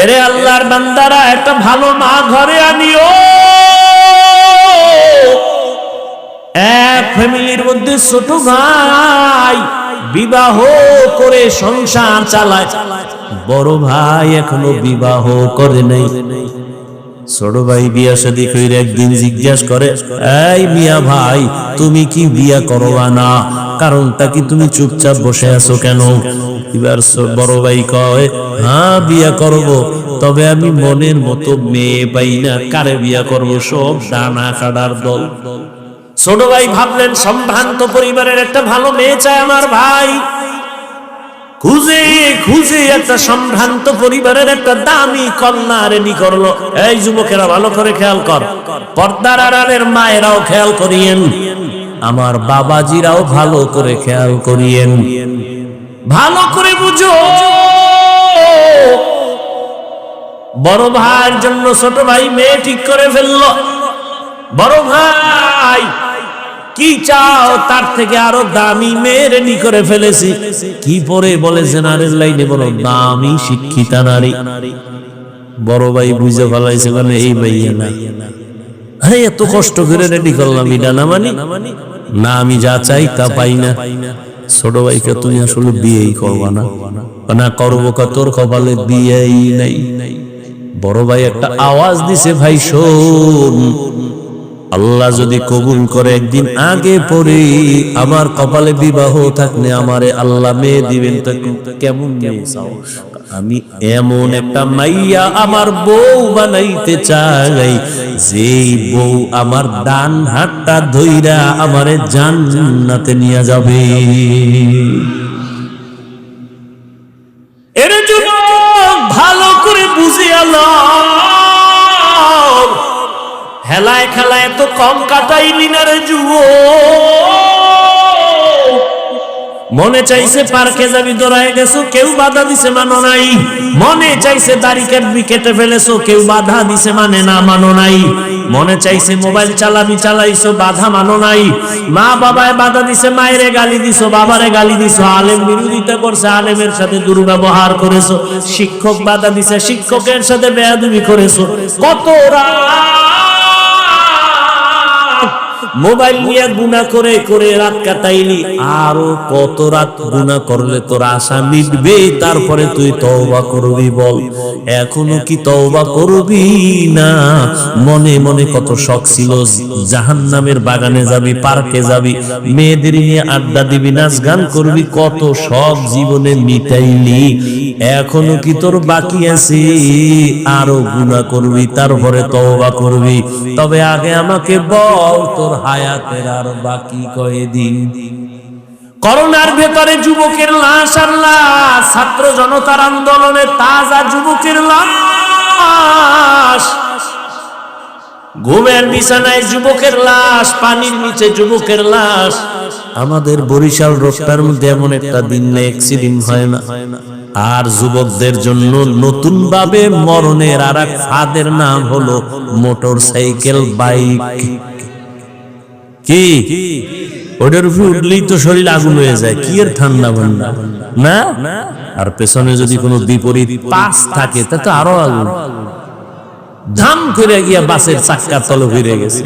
এরে আল্লাহর বান্দারা একটা ভালো মা ঘরে আনিও। এক ফ্যামিলির মধ্যে ছোট ভাই বিবাহ করে সংসার চালায়। বড় ভাই এখনও বিবাহ করে নাই। ছোট ভাই বিয়া শাদী কইরে একদিন জিজ্ঞাসা করে, এই মিয়া ভাই, তুমি কি বিয়া করবা না? তুমি চুপচাপ বসে আছো কেন? এবার বড় ভাই কয় হ্যাঁ বিয়া করব, তবে আমি মনের মতো মেয়ে পাই না। কারে বিয়া করব? সব ডানা দল। ছোট ভাই ভাবলেন, সম্ভ্রান্ত পরিবারের একটা ভালো মেয়ে চায় আমার ভাই। খুঁজে খুঁজে একটা সম্ভ্রান্ত পরিবারের একটা দামি কন্যা রেডি করল। এই যুবকেরা ভালো করে খেয়াল কর। পর্দার আড়ালের মায়েরাও খেয়াল করিয়েন। আমার বাবাজিরাও ভালো করে খেয়াল করিয়েন। ভালো করে বুঝো। বড় ভাইয়ের জন্য ছোট ভাই মেয়ে ঠিক করে ফেলল। বড় ভাই কি চাও? তার থেকে আরও দামি মেয়ে রেডি করে ফেলেছি। কি পরে বলে জেনারেল লাইনে বলো, দামি শিক্ষিতা নারী। বড় ভাই বুঝে ফেলাইছে মানে এই ভাইয়া না। এত কষ্ট করে রেডি করলাম, এটা না মানি? না, আমি যা চাই তা পাই না। ছোট ভাইকে তুমি আসলে বিয়েই করবা না। না, করব তোর কপালে বিয়েই নাই। বড় ভাই একটা আওয়াজ দিছে, ভাই, শোন। আল্লাহ যদি কবুল করে একদিন আগে পরে আমার কপালে বিবাহ থাকলে আমারে আল্লাহ মেয়ে দিবেন কেমন চাও? আমি এমন একটা মাইয়া আমার বউ বানাইতে চাই, যেই বউ আমার ডান হাতটা ধইরা আমারে জান্নাতে নিয়ে যাবে হেলায় খেলায় তো কম কাটাইলি না যুব মনে চাইছে পার্কে যাবি দৌড়ায় গেছো, কেউ বাধা দিছে, মানো নাই। মনে চাইছে দাড়ি কাটবি, কেটে ফেলেছো, কেউ বাধা দিছে মানে না, মানো নাই। মনে চাইছে মোবাইল চালাবি, চালাইছো, বাধা, মানো নাই। মা বাবায় বাধা দিছে, মায়েরে গালি দিছো, বাবারে গালি দিছো, আলেম বিরোধিতা করছে, আলেমের সাথে দুর্ব্যবহার করেছ। শিক্ষক বাধা দিছে, শিক্ষকের সাথে বেয়াদবি করেছ। কত রাত মোবাইল নিয়ে গুণা করে করে রাত কাটাইলি। আরও কত রাত গুণা করলে তোর আশা মিটবে? তারপরে তুই তওবা করবি বল। এখনও কি তওবা করবি না? মনে মনে কত শখ ছিল। জাহান্নামের বাগানে যাবি, পার্কে যাবি, মেয়েদের নিয়ে আড্ডা দিবি, নাচ গান করবি, কত সব জীবনে মিটাইলি। এখনও কি তোর বাকি আছে? আরও গুণা করবি, তারপরে তওবা করবি। তবে আগে আমাকে বল তোর হায়াতের আর বাকি কয়দিন। করোনার ভেতরে যুবকের লাশ আর লাশ, ছাত্র জনতার আন্দোলনে তাজা যুবকের লাশ। ঘুমের বিছানায় যুবকের লাশ, পানির নিচে যুবকের লাশ। আমাদের বরিশাল রোডটার মধ্যে এমন একটা দিন নেই অ্যাক্সিডেন্ট হয় না। আর যুবকদের জন্য নতুন ভাবে মরণের আর এক ফাঁদের নাম হলো মোটর সাইকেল বাইক। কি? ওটার উপরে তো শরীর আগুন হয়ে যায়, কি এর ঠান্ডা ভান্ডা না? আর পেছনে যদি কোনো বিপরীত পাস থাকে তা তো আরও আগুন। ধাম করে গিয়া বাসের চাক্কা তলে ফিরে গেছে।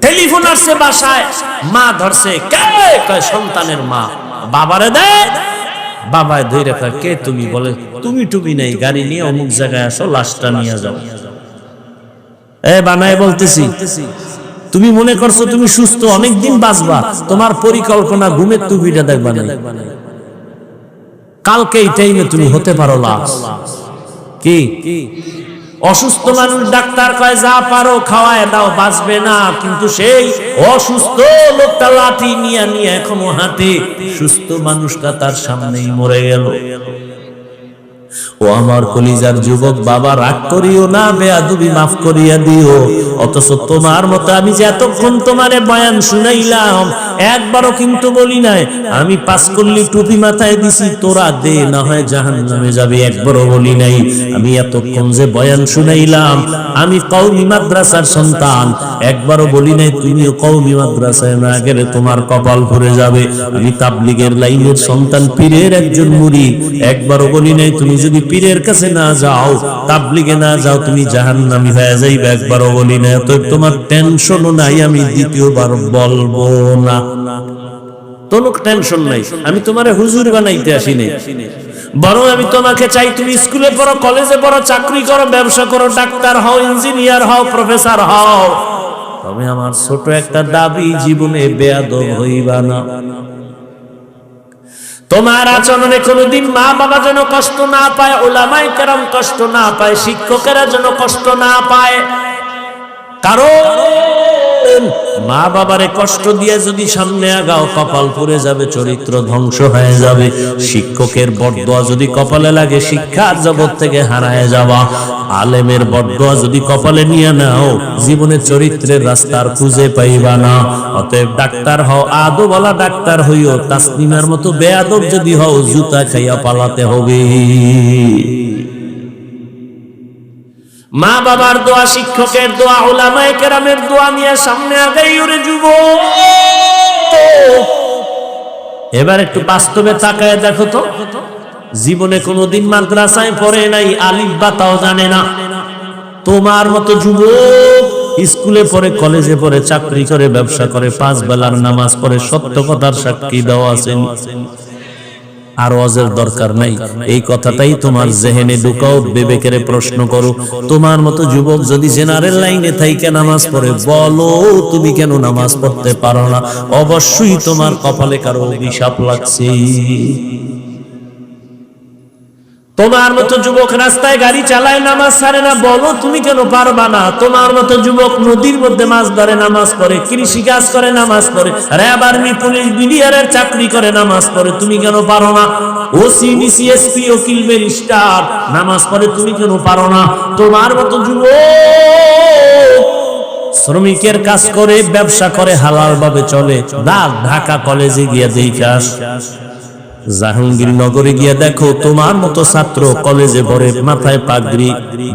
টেলিফোন আসছে বাসায়, মা ধরছে, কে? কয়, সন্তানের মা। বাবারে দে। বাবায় ধরে কয়, কে তুমি? বলে, তুমি টুমি নাই, গাড়ি নিয়ে অমুক জায়গায় আসো, লাশটা নিয়ে যাও। এ, বানায় বলতেছি, তুমি মনে করছ তুমি সুস্থ, অনেকদিন বাঁচবা, তোমার পরিকল্পনা ঘুমের টুপিটা দেখবা না কালকে এই টাইমে তুমি হতে পারো লাশ। কি? অসুস্থ মানুষ ডাক্তার কয়, যা পারো খাওয়ায় দাও, বাঁচবে না। কিন্তু সেই অসুস্থ লোকটা লাঠি নিয়ে নিয়ে এখনও হাতে সুস্থ মানুষটা তার সামনেই মরে গেল। ও আমার কলিজার যুবক বাবা, রাগ করিও না, বেয়াদুবি মাফ করিয়া দিও। অথচ তোমার মতো আমি যে এতক্ষণ তোমারে বয়ান শুনাইলাম, একবারও কিন্তু বলি নাই, আমি পাস করলি টুপি মাথায় দিছি, তোরা দে, না হয় জাহান নামে যাবে, একবারও বলি নাই। আমি এতক্ষণ যে বয়ান শুনাইলাম, আমি কৌমি মাদ্রাসার সন্তান, একবারও বলি নাই, তুমিও কৌমি মাদ্রাসায় না গেলে তোমার কপাল ভরে যাবে। আমি তাবলিগের লাইনের সন্তান, পীরের একজন মুড়ি, একবারও বলি নাই, তুমি যদি যদি পীরের কাছে না যাও, তাবলিগে না যাও, তুমি জাহান্নামী হয়ে যাইবে। একবারও বলি না তো তোমার টেনশনও নাই, আমি দ্বিতীয়বার বলব না। টেনশন নাই, আমি তোমারে হুজুর বানাইতে বরং আমি তোমাকে চাই, তুমি স্কুলে পড়ো, কলেজে পড়ো, চাকরি করো, ব্যবসা করো, ডাক্তার হও, ইঞ্জিনিয়ার হও, প্রফেসর হও। তবে আমার ছোট একটা দাবি, জীবনে বেয়াদব হইবা না। তোমার আচরণে কোনোদিন মা বাবা যেন কষ্ট না পায়, ওলামাই কেরাম কষ্ট না পায়, শিক্ষকেরা যেন কষ্ট না পায়। কারণ মা বাবারে কষ্ট দিয়ে যদি সামনে আগাও কপাল পুড়ে যাবে, চরিত্র ধ্বংস হয়ে যাবে। শিক্ষকের বটদোয়া যদি কপালে লাগে, শিক্ষার জগৎ থেকে হারায় যাওয়া। আলেমের বটদোয়া যদি কপালে নিয়ে নাও, জীবনে চরিত্রের রাস্তার খুঁজে পাইবা না। অতএব ডাক্তার হও আদো বলা ডাক্তার হইও তাসলিমার মতো বেয়াদব যদি হও, জুতা খাইয়া পালাতে হবে মা বাবার দোয়া, শিক্ষকের দোয়া ওলামায়ে কেরামের দোয়া নিয়ে সামনে আগাই ওরে যুব। এবার একটু বাস্তবে তাকায় দেখো তো। জীবনে কোনোদিন মাদ্রাসায় পড়ে নাই, আলিফ বা তাও জানে না। তোমার মতো যুবক স্কুলে পড়ে, কলেজে পড়ে, চাকরি করে, ব্যবসা করে, পাঁচ বেলার নামাজ পড়ে, সত্য কথার সাক্ষী দেওয়া আছেন আর ওয়াজের দরকার নাই। এই কথাটাই তোমার জেহেনে ঢুকাও, বিবেকের প্রশ্ন করো, তোমার মতো যুবক যদি জেনারেল লাইনে থাইকে নামাজ পড়ে, বলো তুমি কেন নামাজ পড়তে পারো না? অবশ্যই তোমার কপালে কারও অভিশাপ লাগছে তোমার মতো যুবক রাস্তায় গাড়ি চালায়, নামাজ সারে না। বলো, তুমি কেন পারবা না? তোমার মতো যুবক নদীর মধ্যে মাছ ধরে, নামাজ পড়ে। কৃষি কাজ করে, নামাজ পড়ে। র্যাব আর্মি, পুলিশ, বিডিআরের চাকরি করে, নামাজ পড়ে। তুমি কেন পারো না? ওসি ডিসিএসপি ওকিল ব্যারিস্টার, নামাজ পড়ে, তুমি কেন পারো না? তোমার মতো যুবক শ্রমিকের কাজ করে, ব্যবসা করে হালাল ভাবে চলে ঢাকা কলেজে গিয়ে দেখাস জাহাঙ্গীরনগরে গিয়ে দেখো, তোমার মতো ছাত্র কলেজে পড়ে মাথায় পাগড়ি,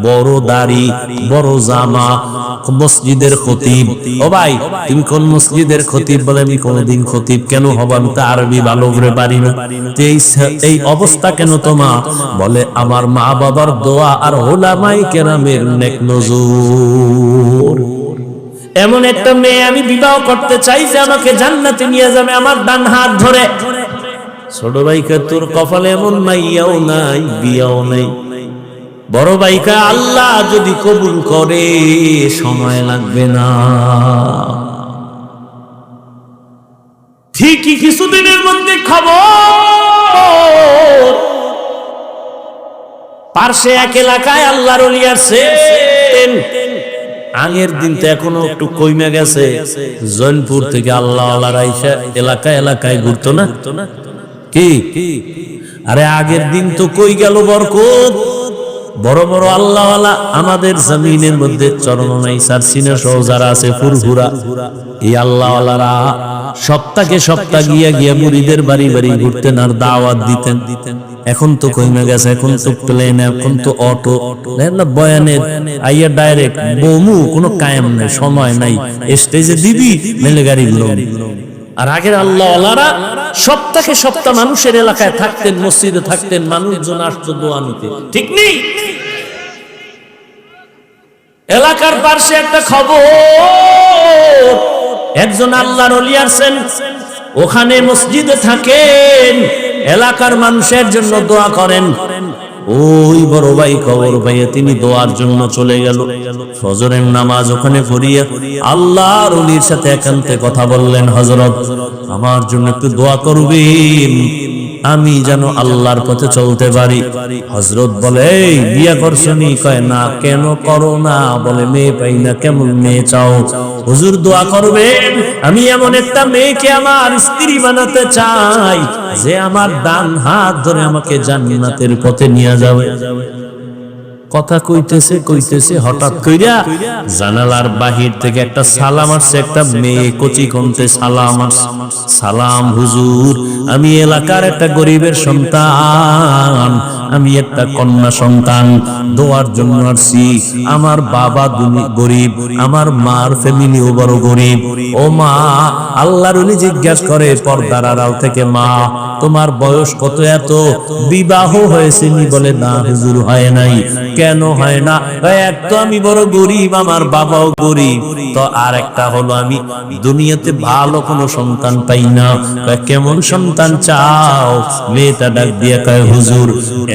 বড় দাড়ি, বড় জামা, মসজিদের খতিব। ও ভাই, তুমি কোন মসজিদের খতিব বলে আমি কোনদিন খতিব কেন হব? আমি তো আরবি ভালো করে পারি না। এই অবস্থা কেন তোমা বলে, আমার মা বাবার দোয়া আর হোলামাই কেরামের নেক নজর। এমন একটা মেয়ে আমি বিবাহ করতে চাই যে আমাকে জান্নাতে নিয়ে যাবে, আমার ডান হাত ধরে। ছোট ভাইকা তোর কপালে এমন মাইয়াও নাই, বিয়াও নাই। বড় ভাইকা আল্লাহ যদি কবুল করে, সময় লাগবে না। ঠিকই কিছুদিনের মধ্যে খবর। পার্শ্বে এক এলাকায় আল্লাহর অলি আসছেন আগের দিন তো এখনও একটু কইমে গেছে। জৈনপুর থেকে আল্লাহ আল্লাহ এলাকায় এলাকায় ঘুরতো না? কি? আরে আগের দিন তো কই গেল বরকত? বড় বড় আল্লাহ আমাদের জমিনের মধ্যে সহ যারা আছে এই সপ্তাহে সপ্তাহ গিয়া গিয়া মুড়িদের বাড়ি বাড়ি ঘুরতেন আর দাওয়াত দিতেন। এখন তো কইমে গেছে, এখন তো প্লেন এখন তো অটো বয়ানের আইয়া ডাইরেক্ট বমু, কোনো কায়েম নাই, সময় নাই স্টেজে দিবি, মেলে গাড়ি আর আগের আল্লাহ সপ্তাহে সপ্তাহ মানুষের এলাকায় থাকতেন, মসজিদে থাকতেন, মানুষজন আসতো দোয়া নিতে। ঠিক নেই? এলাকার পাশে একটা খবর। একজন আল্লাহর অলি আছেন ওখানে মসজিদে থাকেন, এলাকার মানুষের জন্য দোয়া করেন। ওই বড় ভাই খবর ভাইয়া তিনি দোয়ার জন্য চলে গেল। ফজরের নামাজ ওখানে পড়িয়া আল্লাহর অলির সাথে একান্তে কথা বললেন হজরত আমার জন্য একটু দোয়া করবেন আমি যেন আল্লাহর পথে চলতে পারি। হজরত বলে বিয়া করছনি কয়, না, কেন করো না? বলে, মেয়ে পাই না, কেমন মেয়ে চাও? হুজুর দোয়া করবে আমি এমন একটা মেয়েকে আমার স্ত্রী বানাতে চাই, যে আমার ডান হাত ধরে আমাকে জান্নাতের পথে নিয়ে যাবে। কথা কইতেছে কইতেছে, হঠাৎ কইরা জানালার বাহির থেকে একটা সালাম আসছে, একটা মেয়ে কচি কমতে সালাম সালাম, হুজুর, আমি এলাকার একটা গরিবের সন্তান। আমি একটা কন্যা সন্তান, দোয়ার জন্য আসছি। আমার বাবা গরিব, আমার মার ফ্যামিলিও বড় গরিব। ও মা, আল্লাহর উনি জিজ্ঞাসা করে, পর্দার আড়াল থেকে মা, তোমার বয়স কত এত? বিবাহ হয়েছে নি বলে, না হুজুর, হয় নাই। কেন হয় না? এক তো আমি বড় গরিব, আমার বাবাও গরিব। তো আর একটা হলো আমি, দুনিয়াতে ভালো কোনো সন্তান পাই না। কেমন সন্তান চাও? মেয়েটা ডাক দিয়ে কয়, হুজুর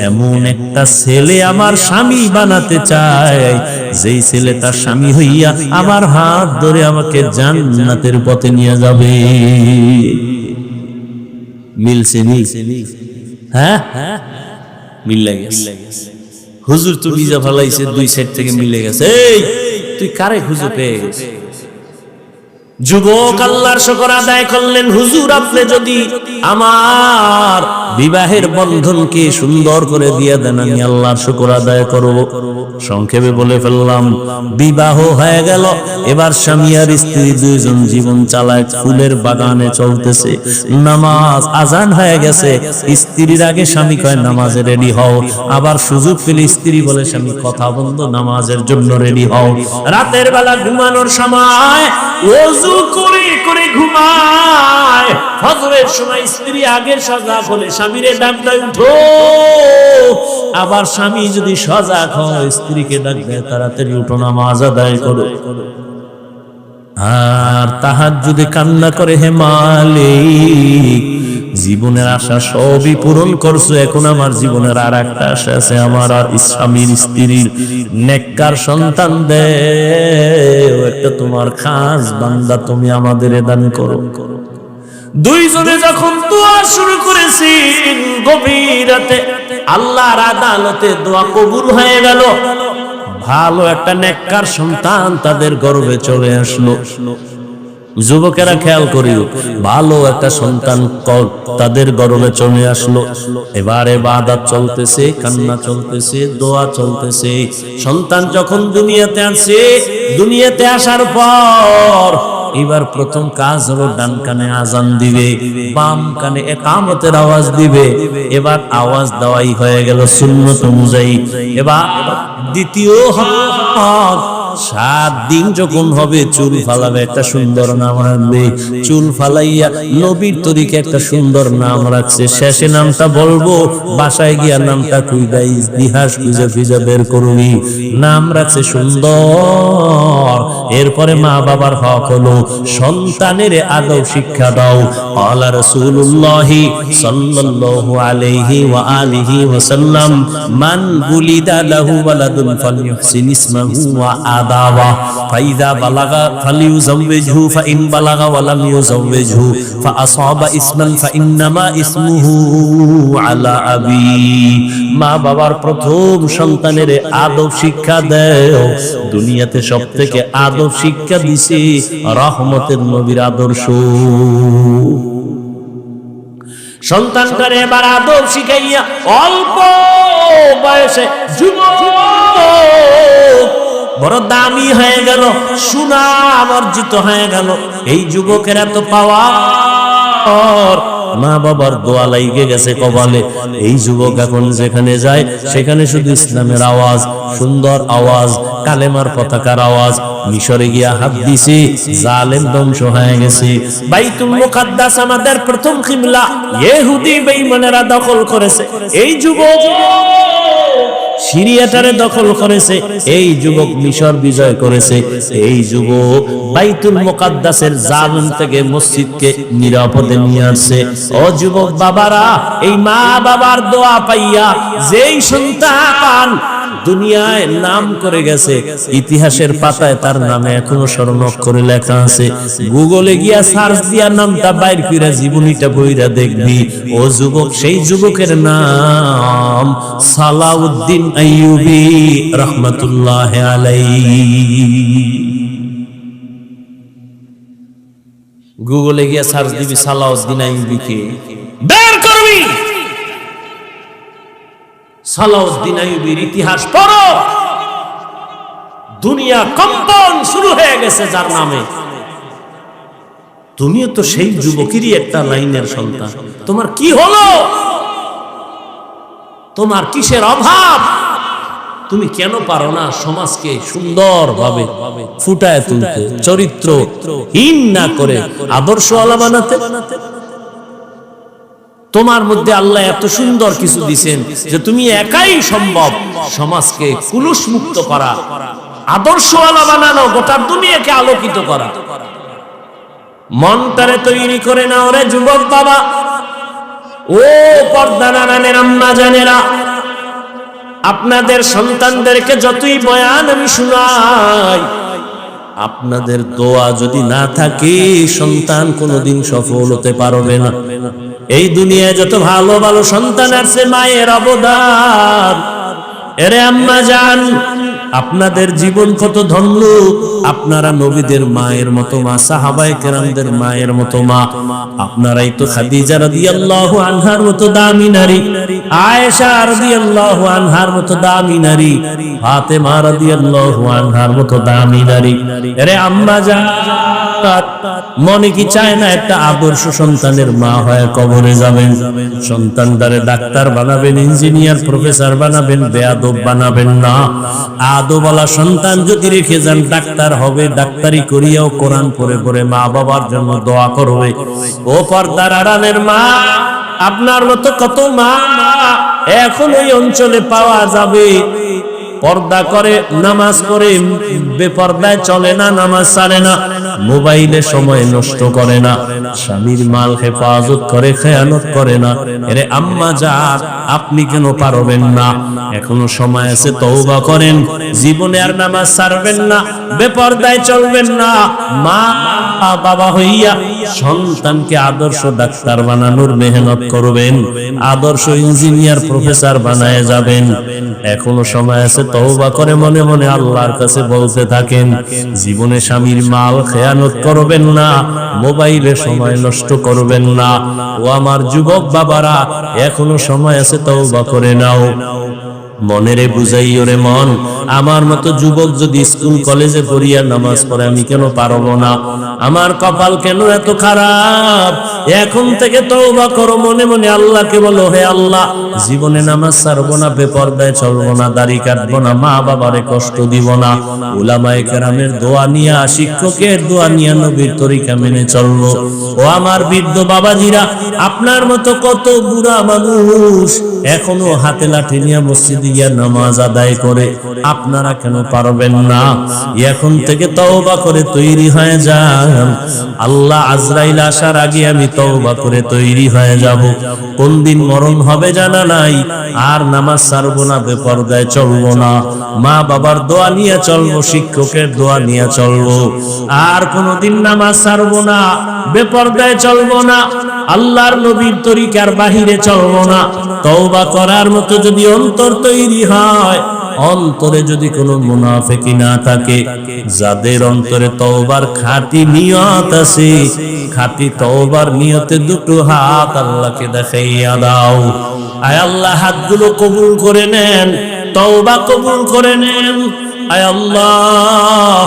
এমন একটা ছেলে আমার স্বামী বানাতে চায়। যেই ছেলে তার স্বামী হইয়া আমার হাত ধরে আমাকে জান্নাতের পথে নিয়ে যাবে। মিলছে মিলছে হ্যাঁ? মিলে গেছে। হুজুর তো ভিজা ফালাইছে, দুই সাইড থেকে মিলে গেছে। এই, তুই কারে খুঁজে পেয়ে? যুবক আল্লাহর শকর আদায় করলেন। হুজুর আপনি যদি আমার বিবাহের বন্ধনকে সুন্দর করে দিয়ে দেন, আমি আল্লাহর শকর আদায় করব। সংক্ষেপে বলে ফেললাম, বিবাহ হয়ে গেল, এবার স্বামী আর স্ত্রী দুইজন জীবন চালায়, ফুলের বাগানে চলতেছে। নামাজ আজান হয়ে গেছে, স্ত্রীর আগে স্বামী কয়, নামাজে রেডি হও। আবার সুযোগ পেলে স্ত্রী বলে, স্বামী, কথা বন্ধ, নামাজের জন্য রেডি হও। রাতের বেলা ঘুমানোর সময় ওযু করে করে ঘুমায়। ফজরের সময় স্ত্রী আগে সজাগ হলে স্বামীরে ডাক দেয়, উঠো! আবার স্বামী যদি সজাগ হয়, স্ত্রীকে ডাক দেয়, তাড়াতাড়ি উঠো, নামাজ আদায় করো। আর তাহার যদি কান্না করে, হে মালিক, জীবনের আশা সবই পূরণ করছ, এখন আমার জীবনের আর একটা আশা আছে, আমার আর স্বামীর স্ত্রীর নেককার সন্তান দে একটা তোমার খাস বান্দা তুমি আমাদের দান করো। দুইজনে যখন দোয়া শুরু করেছি গভীর রাতে আল্লাহর আদালতে দোয়া কবুল হয়ে গেল। ভালো একটা নেককার সন্তান তাদের গর্ভে চলে আসলো। যুবকেরা খেয়াল করিও, ভালো একটা সন্তান তাদের গর্ভে চলে আসলো। এবারে বাদাত চলতেছে, কান্না চলতেছে, দোয়া চলতেছে। সন্তান যখন দুনিয়াতে আসে, দুনিয়াতে আসার পর এবার প্রথম কাজ হলো ডান কানে আজান দিবে, বাম কানে একামতের আওয়াজ দিবে। এবার আওয়াজ দেওয়াই হয়ে গেল সুন্নত অনুযায়ী। এবার দ্বিতীয় সাত দিন যখন হবে, চুল ফালাবে একটা সুন্দর নাম রাখবে। চুল ফালাইয়া নবীর তরিকে একটা সুন্দর নাম রাখছে। শেষে নামটা বলব, বাসায় গিয়া নামটা কুইদা ইতিহাস খুঁজে খুঁজে বের করবি নাম রাখছে সুন্দর। এরপরে মা বাবার হক হলো, সন্তানের আদব শিক্ষা দাও। আলা রাসূলুল্লাহি সাল্লাল্লাহু আলাইহি ওয়া আলিহি ওয়া সাল্লাম মান বুলিদা লাহু ওয়ালাদুন ফালইহসিন ইসমাহু ওয়া মা বাবার প্রথম সন্তানের আদব শিক্ষা দেও। দুনিয়াতে সব থেকে আদব শিক্ষা দিছে রহমতের নবীর আদর্শ। সন্তানটারে এবার আদব শিখাইয়া অল্প বয়সে যুবক বড় দামি হয়ে গেল সুনাম অর্জিত হয়ে গেল। এই যুবকের এত পাওয়ার মা বাবার দোয়া গেছে এই যুবক এখন যেখানে যায়, সেখানে শুধু ইসলামের আওয়াজ, সুন্দর আওয়াজ, কালেমার পতাকার আওয়াজ। মিশরে গিয়া হাত দিছে, জালেম ধ্বংস হয়ে গেছে। বাইতুল মুকাদ্দাস আমাদের প্রথম কিবলা, ইহুদি বেঈমানেরা দখল করেছে। এই যুবক সিরিয়াটারে দখল করেছে, এই যুবক মিশর বিজয় করেছে। এই যুবক বাইতুল মোকাদ্দাসের জালিম থেকে মসজিদকে নিরাপদে নিয়ে আসছে। ও যুবক বাবারা, এই মা বাবার দোয়া পাইয়া যেই সন্তান দুনিয়ায় নাম করে গেছে। ইতিহাসের পাতায় তার নামে এখনও স্মরণ করে লেখা আছে। গুগলে গিয়া সার্চ দিয়া নামটা বাইর কইরা জীবনীটা বইরা দেখবি। ও যুবক, সেই যুবকের নাম সালাউদ্দিন আইয়ুবি রহমাতুল্লাহ আলাইহি। গুগলে গিয়া সার্চ দিবি সালাউদ্দিন আইয়ুবিকে বের করবি! সালাউদ্দিন আইয়ুবির ইতিহাস পড়ো। দুনিয়া কম্পন শুরু হয়ে গেছে যার নামে। তুমিও তো সেই যুবকেরই একটা লাইনের সন্তান। তোমার কি হলো? তোমার কিসের অভাব? তুমি কেন পারো না সমাজকে সুন্দরভাবে ফুটায় তুলতে? চরিত্র হীন না করে আদর্শ আলা বানাতে? তোমার মধ্যে আল্লাহ এত সুন্দর কিছু দিছেন যে তুমি একাই সম্ভব সমাজকে কুলুষ মুক্ত করা আদর্শ আলা বানানো, গোটা দুনিয়াকে আলোকিত করা। মনটারে তৈরি করে না ওরে যুবক বাবা। ও পর্দা নারায়ণের আম্মা জানেরা, আপনাদের সন্তানদেরকে যতই বয়ান আমি শুনাই, আপনাদের দোয়া যদি না থাকে, সন্তান কোনোদিন সফল হতে পারবে না। এই দুনিয়ায় যত ভালো ভালো সন্তান আছে, মায়ের অবদান। এরে আম্মা যান আপনাদের জীবন কত ধন্য। আপনারা নবীদের মায়ের মতো মা, সাহাবায়ে কেরামদের মায়ের মতো মা। আপনারাই তো খাদিজা রাদিয়াল্লাহু আনহার মতো দামি নারী। আয়েশা রাদিয়াল্লাহু আনহার মতো দামি নারী। ফাতেমা রাদিয়াল্লাহু আনহার মতো দামি নারী। আরে আম্মা জান মনে কি চায় না একটা আদর্শ সন্তানের মা হয়ে কবরে যাবেন? সন্তান দ্বারে ডাক্তার বানাবেন, ইঞ্জিনিয়ার প্রফেসর বানাবেন, বেয়াদব বানাবেন না। আদবলা সন্তান যদি রেখে যান, ডাক্তার হবে ডাক্তারি করিয়াও কোরআন পড়ে পড়ে মা বাবার জন্য দোয়া করবে। ও পর্দার আড়ালের মা, আপনার মতো কত মা, এখন ওই অঞ্চলে পাওয়া যাবে। পর্দা করে, নামাজ করে বেপর্দায় চলে না, নামাজ ছাড়ে না। মোবাইলে সময় নষ্ট করে না, স্বামীর মাল হেফাজত করে, খেয়ানত করে না। এরে আম্মা যা আপনি কেন পারবেন না? এখনও সময় আছে, তওবা করেন। জীবনে আর নামাজ ছাড়বেন না, বেপর্দায় চলবেন না। মা, বাবা হইয়া সন্তানকে আদর্শ ডাক্তার বানানোর মেহনত করবেন, আদর্শ ইঞ্জিনিয়ার প্রফেসর বানায় যাবেন। এখনও সময় আছে, তওবা করে মনে মনে আল্লাহর কাছে বলতে থাকেন, জীবনে স্বামীর মাল খেয়ানত করবেন না, মোবাইলে সময় নষ্ট করবেন না। ও আমার যুবক বাবারা, এখনও সময় আছে, তওবা করে নাও। মনেরে বুঝাই ওরে মন, আমার মতো যুবক যদি স্কুল কলেজে পড়িয়া নামাজ পড়ে, আমি কেন পারব না? আমার কপাল কেন এত খারাপ? এখন থেকে তওবা করো, মনে মনে আল্লাহকে বলো, হে আল্লাহ, জীবনে নামাজ ছাড়বো না, বেপর্দায় চলবো না, দাড়ি কাটবো না, মা বাবারে কষ্ট দিব না, উলামায়ে কেরামের দোয়া নিয়া, শিক্ষকের দোয়া নিয়া নবীর তরিকা মেনে চলবো। ও আমার বৃদ্ধ বাবাজিরা, আপনার মতো কত বুড়া মানুষ এখনও হাতে লাঠি নিয়ে মসজিদে গিয়া নামাজ আদায় করে, আপনারা কেন পারবেন না? এখন থেকে তওবা করে তৈরি হয়ে যান। আল্লাহ আজরাইল আসার আগে আমি তওবা করে তৈরি হয়ে যাব। কোন দিন মরণ হবে জানা নাই, আর নামাজ ছাড়বো না, বেপরদায় চলবো না। মা বাবার দোয়া নিয়ে চলবো, শিক্ষকের দোয়া নিয়ে চলবো। আর কোনোদিন নামাজ ছাড়বো না, বেপরদায় চলবো না। আল্লাহর নবীর তরিকার বাহিরে চলবো না। তওবা করার মতো যদি অন্তর তৈরি হয় অন্তরে যদি কোনো মুনাফেকি না থাকে, যাদের অন্তরে তওবার খাঁটি নিয়ত আছে, খাঁটি তওবার নিয়তে দুটো হাত আল্লাহকে দেখাইয়া দাও। আয় আল্লাহ, হাতগুলো কবুল করে নেন, তওবা কবুল করে নেন। আয় আল্লাহ,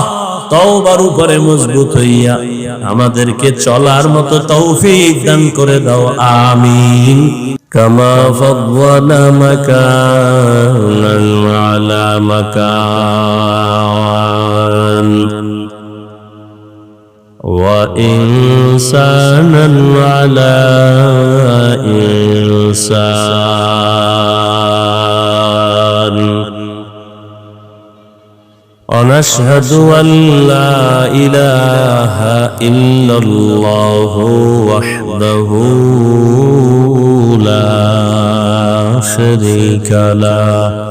তওবার উপরে মজবুত হইয়া আমাদেরকে চলার মতো তৌফিক দান করে দাও, আমিন। কামা ফাদওয়ানা على مكان وإنسانا على إنسان. ونشهد أن لا إله إلا الله وحده لا شريك له.